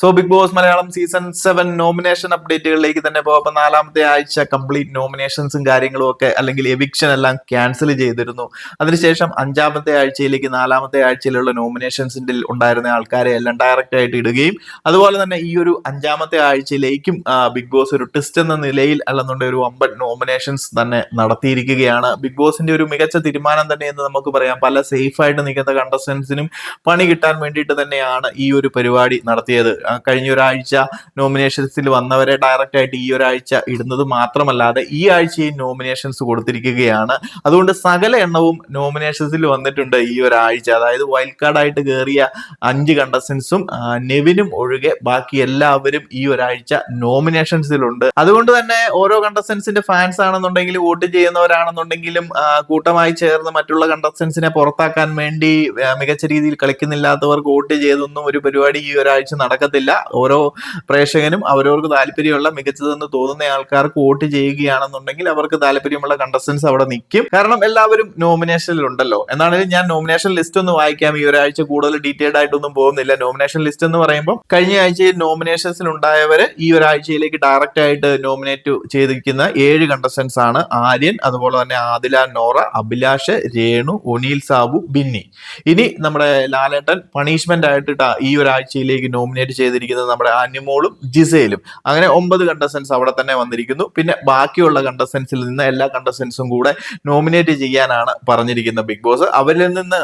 So Bigg Boss Malayalam season seven nomination അപ്ഡേറ്റുകളിലേക്ക് തന്നെ പോകാം. അപ്പൊ നാലാമത്തെ ആഴ്ച കംപ്ലീറ്റ് നോമിനേഷൻസും കാര്യങ്ങളും ഒക്കെ അല്ലെങ്കിൽ എവിക്ഷൻ എല്ലാം ക്യാൻസൽ ചെയ്തിരുന്നു. അതിനുശേഷം അഞ്ചാമത്തെ ആഴ്ചയിലേക്ക് നാലാമത്തെ ആഴ്ചയിലുള്ള നോമിനേഷൻസിന്റെ ഉണ്ടായിരുന്ന ആൾക്കാരെ എല്ലാം ഡയറക്റ്റ് ആയിട്ട് ഇടുകയും അതുപോലെ തന്നെ ഈ ഒരു അഞ്ചാമത്തെ ആഴ്ചയിലേക്കും ബിഗ് ബോസ് ഒരു ട്വിസ്റ്റ് എന്ന നിലയിൽ അല്ലെന്നുണ്ടെങ്കിൽ ഒരു വമ്പൻ നോമിനേഷൻസ് തന്നെ നടത്തിയിരിക്കുകയാണ്. ബിഗ് ബോസിന്റെ ഒരു മികച്ച തീരുമാനം തന്നെ എന്ന് നമുക്ക് പറയാം. പല സേഫ് ആയിട്ട് നിൽക്കുന്ന കണ്ടസ്റ്റൻസിനും പണി കിട്ടാൻ വേണ്ടിയിട്ട് തന്നെയാണ് ഈ ഒരു പരിപാടി നടത്തിയത്. കഴിഞ്ഞ ഒരാഴ്ച നോമിനേഷൻസിൽ വന്നവരെ ഡയറക്റ്റ് ആയിട്ട് ഈ ഒരാഴ്ച ഇടുന്നത് മാത്രമല്ലാതെ ഈ ആഴ്ചയും നോമിനേഷൻസ് കൊടുത്തിരിക്കുകയാണ്. അതുകൊണ്ട് സകല എണ്ണവും നോമിനേഷൻസിൽ വന്നിട്ടുണ്ട് ഈ ഒരാഴ്ച. അതായത് വൈൽഡ് കാർഡായിട്ട് കയറിയ അഞ്ച് കണ്ടസ്റ്റൻസും നെവിനും ഒഴികെ ബാക്കി എല്ലാവരും ഈ ഒരാഴ്ച നോമിനേഷൻസിലുണ്ട് അതുകൊണ്ട് തന്നെ ഓരോ കണ്ടസ്റ്റൻസിന്റെ ഫാൻസ് ആണെന്നുണ്ടെങ്കിലും വോട്ട് ചെയ്യുന്നവരാണെന്നുണ്ടെങ്കിലും കൂട്ടമായി ചേർന്ന് മറ്റുള്ള കണ്ടസ്റ്റൻസിനെ പുറത്താക്കാൻ വേണ്ടി മികച്ച രീതിയിൽ കളിക്കുന്നില്ലാത്തവർക്ക് വോട്ട് ചെയ്തൊന്നും ഒരു പരിപാടി ഈ ഒരാഴ്ച നടക്കത്തില്ല. ഓരോ പ്രേക്ഷകനും അവരവർക്ക് താല്പര്യമുള്ള മികച്ചതെന്ന് തോന്നുന്ന ആൾക്കാർക്ക് വോട്ട് ചെയ്യുകയാണെന്നുണ്ടെങ്കിൽ അവർക്ക് താല്പര്യമുള്ള കണ്ടസ്റ്റൻസ് അവിടെ നിൽക്കും. കാരണം എല്ലാവരും നോമിനേഷനിലുണ്ടല്ലോ എന്നാണെങ്കിലും ഞാൻ നോമിനേഷൻ ലിസ്റ്റ് ഒന്ന് വായിക്കാം. ഈ ഒരാഴ്ച കൂടുതൽ ഡീറ്റെയിൽഡ് ആയിട്ടൊന്നും പോകുന്നില്ല. നോമിനേഷൻ ലിസ്റ്റ് എന്ന് പറയുമ്പോൾ കഴിഞ്ഞ ആഴ്ചയിൽ നോമിനേഷൻസിൽ ഉണ്ടായവര് ഈ ഒരാഴ്ചയിലേക്ക് ഡയറക്റ്റ് ആയിട്ട് നോമിനേറ്റ് ചെയ്തിരിക്കുന്ന ഏഴ് കണ്ടസ്റ്റൻസ് ആണ് ആര്യൻ അതുപോലെ തന്നെ ആദില നോറ അഭിലാഷ് രേണു ഒനീൽ സാബു ബിന്നി. ഇനി നമ്മുടെ ലാലേട്ടൻ പണിഷ്മെന്റ് ആയിട്ട് ട്ടാ ഈ ഒരാഴ്ചയിലേക്ക് നോമിനേറ്റ് ചെയ്തിരിക്കുന്നത് നമ്മുടെ അനിമോളും ജിസയിലും അങ്ങനെ ഒമ്പത് കണ്ടസ്റ്റൻസ് അവിടെ തന്നെ വന്നിരിക്കുന്നു. പിന്നെ ബാക്കിയുള്ള കണ്ടസ്റ്റൻസിൽ നിന്ന് എല്ലാ കണ്ടസ്റ്റൻസും കൂടെ നോമിനേറ്റ് ചെയ്യാനാണ് പറഞ്ഞിരിക്കുന്നത് ബിഗ് ബോസ്. അവരിൽ നിന്ന്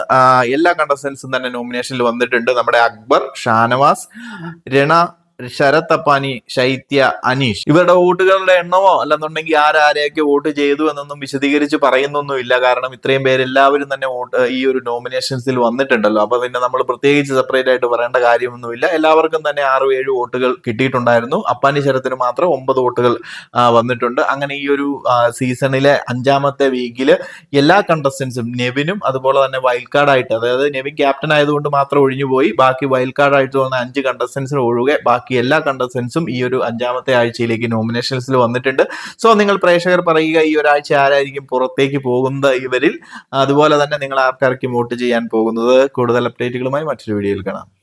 എല്ലാ കണ്ടസ്റ്റൻസും തന്നെ നോമിനേഷനിൽ വന്നിട്ടുണ്ട്. നമ്മുടെ അക്ബർ ഷാനവാസ് രണ ശരത് ശൈത്യ അനീഷ്. ഇവരുടെ വോട്ടുകളുടെ എണ്ണമോ അല്ലെന്നുണ്ടെങ്കിൽ ആരാരെയൊക്കെ വോട്ട് ചെയ്തു എന്നൊന്നും വിശദീകരിച്ച് പറയുന്നൊന്നുമില്ല. കാരണം ഇത്രയും പേരെല്ലാവരും തന്നെ വോട്ട് ഈ ഒരു നോമിനേഷൻസിൽ വന്നിട്ടുണ്ടല്ലോ. അപ്പൊ പിന്നെ നമ്മൾ പ്രത്യേകിച്ച് സെപ്പറേറ്റ് ആയിട്ട് പറയേണ്ട കാര്യമൊന്നുമില്ല. എല്ലാവർക്കും തന്നെ ആറും ഏഴ് വോട്ടുകൾ കിട്ടിയിട്ടുണ്ടായിരുന്നു. അപ്പാനി ശരത്തിന് മാത്രം ഒമ്പത് വോട്ടുകൾ വന്നിട്ടുണ്ട്. അങ്ങനെ ഈ ഒരു സീസണിലെ അഞ്ചാമത്തെ വീക്കിൽ എല്ലാ കണ്ടസ്റ്റൻസും നെവിനും അതുപോലെ തന്നെ വൈൽഡ് കാർഡായിട്ട് അതായത് നെവിൻ ക്യാപ്റ്റൻ ആയതുകൊണ്ട് മാത്രം ഒഴിഞ്ഞു പോയി ബാക്കി വൈൽഡ് കാർഡായിട്ട് വന്ന അഞ്ച് കണ്ടസ്റ്റൻസിന് ഒഴികെ ബാക്കി എല്ലാ കണ്ടസ്റ്റൻസും ഈ ഒരു അഞ്ചാമത്തെ ആഴ്ചയിലേക്ക് നോമിനേഷൻസിൽ വന്നിട്ടുണ്ട്. സോ നിങ്ങൾ പ്രേക്ഷകർ പറയുക ഈ ഒരാഴ്ച ആരായിരിക്കും പുറത്തേക്ക് പോകുന്നത് ഇവരിൽ? അതുപോലെ തന്നെ നിങ്ങൾ ആർക്കാർക്കും വോട്ട് ചെയ്യാൻ പോകുന്നത്? കൂടുതൽ അപ്ഡേറ്റുകളുമായി മറ്റൊരു വീഡിയോയിൽ കാണാം.